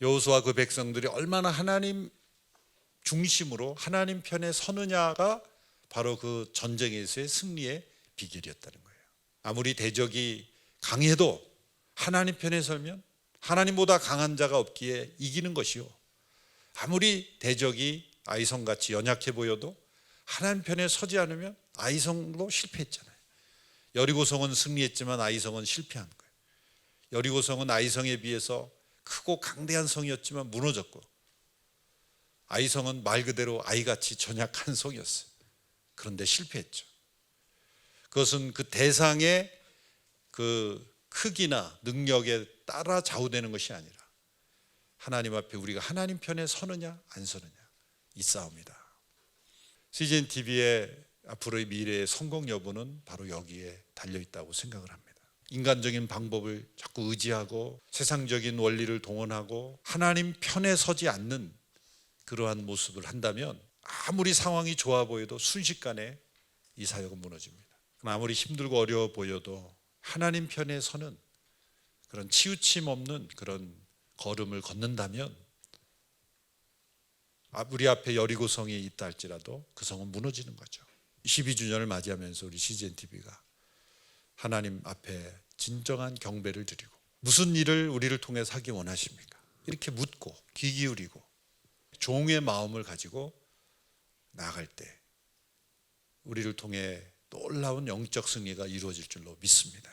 여호수아 그 백성들이 얼마나 하나님 중심으로 하나님 편에 서느냐가 바로 그 전쟁에서의 승리의 비결이었다는 거예요. 아무리 대적이 강해도 하나님 편에 설면 하나님보다 강한 자가 없기에 이기는 것이요. 아무리 대적이 아이성같이 연약해 보여도 하나님 편에 서지 않으면 아이성도 실패했잖아요. 여리고성은 승리했지만 아이성은 실패한 거예요. 여리고성은 아이성에 비해서 크고 강대한 성이었지만 무너졌고 아이성은 말 그대로 아이같이 전약한 성이었어요. 그런데 실패했죠. 그것은 그 대상의 그 크기나 능력에 따라 좌우되는 것이 아니라 하나님 앞에 우리가 하나님 편에 서느냐 안 서느냐 이 싸움이다. CGN TV의 앞으로의 미래의 성공 여부는 바로 여기에 달려 있다고 생각을 합니다. 인간적인 방법을 자꾸 의지하고 세상적인 원리를 동원하고 하나님 편에 서지 않는 그러한 모습을 한다면 아무리 상황이 좋아 보여도 순식간에 이 사역은 무너집니다. 아무리 힘들고 어려워 보여도 하나님 편에 서는 그런 치우침 없는 그런 걸음을 걷는다면 아, 우리 앞에 여리고성이 있다 할지라도 그 성은 무너지는 거죠. 12주년을 맞이하면서 우리 CGN TV가 하나님 앞에 진정한 경배를 드리고 무슨 일을 우리를 통해서 하기 원하십니까? 이렇게 묻고 귀 기울이고 종의 마음을 가지고 나아갈 때 우리를 통해 놀라운 영적 승리가 이루어질 줄로 믿습니다.